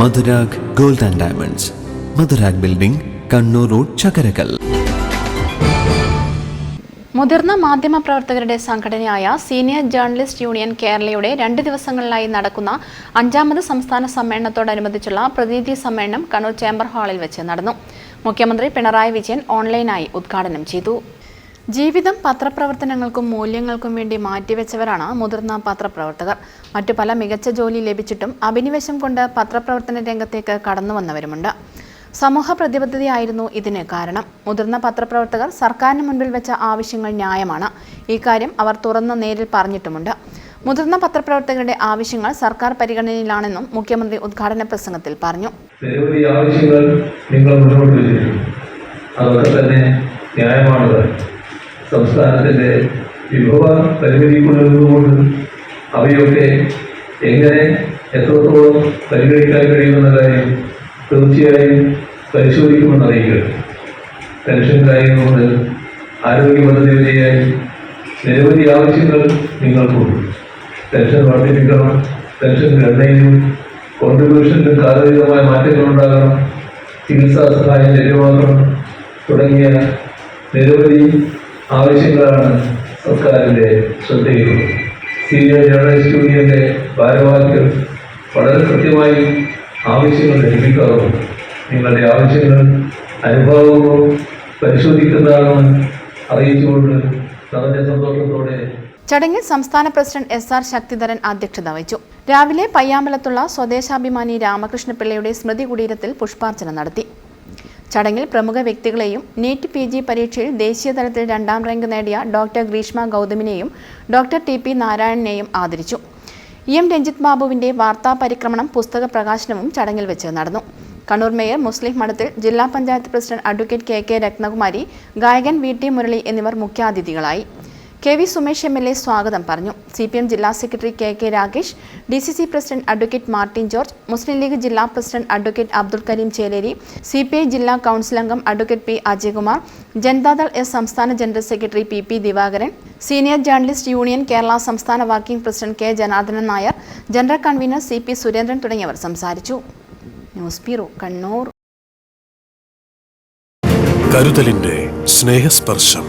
Madhurag gold and diamonds. Madhurag building Kannur road Chakkarakal. മുതിർന്ന മാധ്യമപ്രവർത്തകരുടെ സംഘടനയായ സീനിയർ ജേർണലിസ്റ്റ് യൂണിയൻ കേരളയുടെ രണ്ട് ദിവസങ്ങളിലായി നടക്കുന്ന അഞ്ചാമത് സംസ്ഥാന സമ്മേളനത്തോടനുബന്ധിച്ചുള്ള പ്രതിനിധി സമ്മേളനം കണ്ണൂർ ചേംബർ ഹാളിൽ വെച്ച് നടന്നു. മുഖ്യമന്ത്രി പിണറായി വിജയൻ ഓൺലൈനായി ഉദ്ഘാടനം ചെയ്തു. ജീവിതം പത്രപ്രവർത്തനങ്ങൾക്കും മൂല്യങ്ങൾക്കും വേണ്ടി മാറ്റിവെച്ചവരാണ് മുതിർന്ന പത്രപ്രവർത്തകർ. മറ്റു പല മികച്ച ജോലി ലഭിച്ചിട്ടും അഭിനിവേശം കൊണ്ട് പത്രപ്രവർത്തന രംഗത്തേക്ക് കടന്നു വന്നവരുമുണ്ട് സമൂഹ പ്രതിബദ്ധതയായിരുന്നു ഇതിന് കാരണം. മുതിർന്ന പത്രപ്രവർത്തകർ സർക്കാരിന് മുൻപിൽ വെച്ച ആവശ്യങ്ങൾ ന്യായമാണ്. ഇക്കാര്യം അവർ തുറന്ന നേരിൽ പറഞ്ഞിട്ടുമുണ്ട്. മുതിർന്ന പത്രപ്രവർത്തകരുടെ ആവശ്യങ്ങൾ സർക്കാർ പരിഗണനയിലാണെന്നും മുഖ്യമന്ത്രി ഉദ്ഘാടന പ്രസംഗത്തിൽ പറഞ്ഞു. നിരവധി ആവശ്യങ്ങൾ നിങ്ങൾ അതൊക്കെ തന്നെ ന്യായമാണത്. സംസ്ഥാനത്തിന്റെ വിഭവ പരിമിതിക്കുള്ളിൽ അവയൊക്കെ എങ്ങനെ എത്രത്തോളം പരിഗണിക്കാൻ കഴിയുമെന്ന കാര്യം തീർച്ചയായും പരിശോധിക്കുമെന്ന് അറിയിക്കുക പെൻഷൻ കാര്യം മുതൽ ആരോഗ്യ പദ്ധതി വരെയായി നിരവധി ആവശ്യങ്ങൾ നിങ്ങൾക്കുണ്ട്. പെൻഷൻ വർദ്ധിപ്പിക്കണം പെൻഷൻ ഘടനയിലും കോൺട്രിബ്യൂഷനിലും കാലതീതമായ മാറ്റങ്ങൾ ഉണ്ടാകണം ചികിത്സാ സഹായം ലഭ്യമാക്കണം തുടങ്ങിയ നിരവധി ആവശ്യങ്ങളാണ് സർക്കാരിന്റെ ശ്രദ്ധയിൽ സീനിയർ ജേർണലിസ്റ്റ് യൂണിയന്റെ ഭാരവാഹികൾ വളരെ കൃത്യമായി ആവശ്യങ്ങൾ ലഭിക്കാറുണ്ട്. നിങ്ങളുടെ ആവശ്യങ്ങൾ അനുഭവവും പരിശോധിക്കുന്നതാണെന്ന് അറിയിച്ചുകൊണ്ട് വളരെ സന്തോഷത്തോടെ ചടങ്ങിൽ സംസ്ഥാന പ്രസിഡന്റ് എസ് ആർ ശക്തിധരൻ അധ്യക്ഷത വഹിച്ചു. രാവിലെ പയ്യാമ്പലത്തുള്ള സ്വദേശാഭിമാനി രാമകൃഷ്ണപിള്ളയുടെ സ്മൃതി കുടീരത്തിൽ പുഷ്പാർച്ചന നടത്തി. ചടങ്ങിൽ പ്രമുഖ വ്യക്തികളെയും നീറ്റ് പി ജി പരീക്ഷയിൽ ദേശീയ തലത്തിൽ രണ്ടാം റാങ്ക് നേടിയ ഡോക്ടർ ഗ്രീഷ്മ ഗൗതമിനെയും ഡോക്ടർ ടി പി നാരായണനെയും ആദരിച്ചു. ഇ എം രഞ്ജിത് ബാബുവിന്റെ വാർത്താ പരിക്രമണം പുസ്തക പ്രകാശനവും ചടങ്ങിൽ വെച്ച് നടന്നു. കണ്ണൂർ മേയർ മുസ്ലിം മഠത്തിൽ ജില്ലാ panchayat president advocate K K Rathnakumari ഗായകൻ വി ടി മുരളി എന്നിവർ മുഖ്യാതിഥികളായി. K V Sumesh M L A സ്വാഗതം പറഞ്ഞു. സി പി എം ജില്ലാ secretary K K Ragesh D C C president advocate Martin George Muslim League ജില്ലാ president advocate Abdul Karim Cheleri C P I ജില്ലാ council അംഗം advocate P Ajayakumar Janata Dal S സംസ്ഥാന general secretary P P Divakaran senior journalist union Kerala സംസ്ഥാന working president K Janardhanan Nair general convener C P Surendran തുടങ്ങിയവർ സംസാരിച്ചു. News bureau Kannur. കരുതലിന്റെ സ്നേഹസ്പർശം.